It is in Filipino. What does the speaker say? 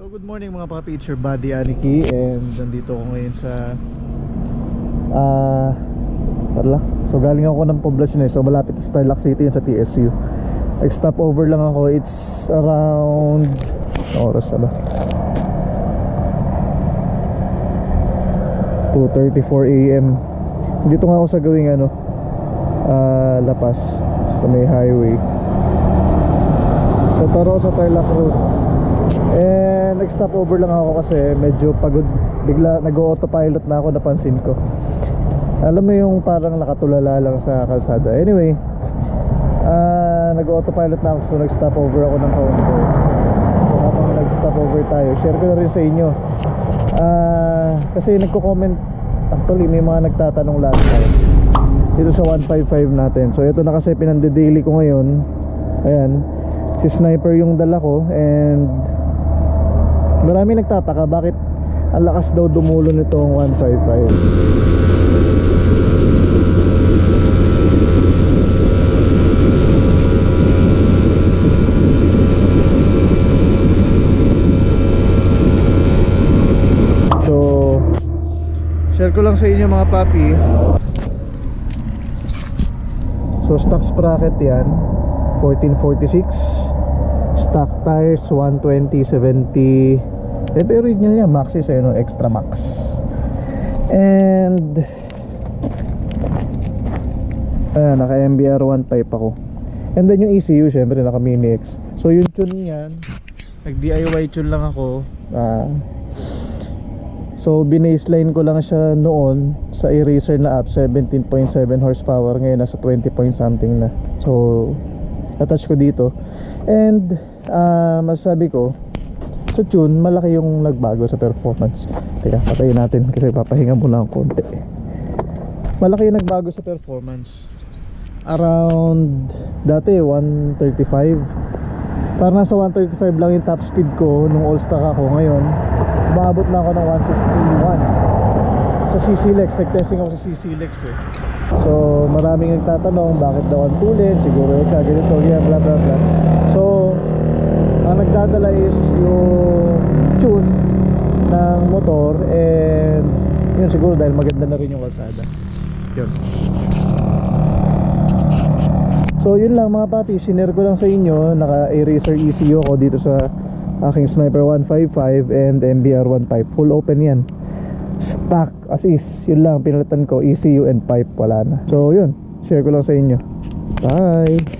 So good morning mga papi, it's buddy Aniki and nandito ako ngayon sa ah Tarlac. So galing ako ng poblasyon eh, so malapit sa Tarlac City yun sa TSU. Like stop over lang ako, it's around ano oras ba? 2.34 a.m. Dito nga ako sa gawing ano ah, Lapas sa may highway. So taro sa Tarlac Road. And nag-stop over lang ako kasi medyo pagod. Bigla nag-autopilot na ako napansin ko. Alam mo yung parang nakatulala lang sa kalsada. Anyway, ah nag-autopilot na ako so nag-stop over ako ng kaunti. So habang nag-stop over tayo, share ko na rin sa inyo. Ah, kasi nagko-comment actually may mga nagtatanong last time dito sa 155 natin. So ito na kasi pinande-daily ko ngayon. Ayan. Si sniper yung dala ko and marami nagtataka bakit ang lakas daw dumulo nitong 155. So share ko lang sa inyo mga papi So stock sprocket yan 1446 Stock tires 120 70 Ito yung original niya Maxis eh no Extra Max. And Ayan naka MBR 1 type ako. And then yung ECU syempre naka Mini X. So yung tune niyan Nag DIY tune lang ako. Ah. So binaseline ko lang siya noon sa eraser na app 17.7 horsepower. Ngayon nasa 20 point something na. So attach ko dito. And ah masasabi ko sa tune malaki yung nagbago sa performance. Teka, patayin natin kasi papahinga muna ng konti. Malaki yung nagbago sa performance. Around dati 135 Parang nasa 135 lang yung top speed ko nung all stock ako ngayon Umabot na ako ng 151 Sa CC-Lex, nag-testing ako sa CC-Lex eh. So maraming nagtatanong bakit daw ang tulin Siguro yung ganito, yeah, blah blah blah So ang nagdadala is yung tune ng motor And yun siguro dahil maganda na rin yung kalsada. Yun. So yun lang mga papi, sinare ko lang sa inyo. Naka-eraser ECU ko dito sa aking Sniper 155 and MBR 15 Full open yan Stock as is, yun lang pinalitan ko. ECU and pipe wala na. So yun, share ko lang sa inyo. Bye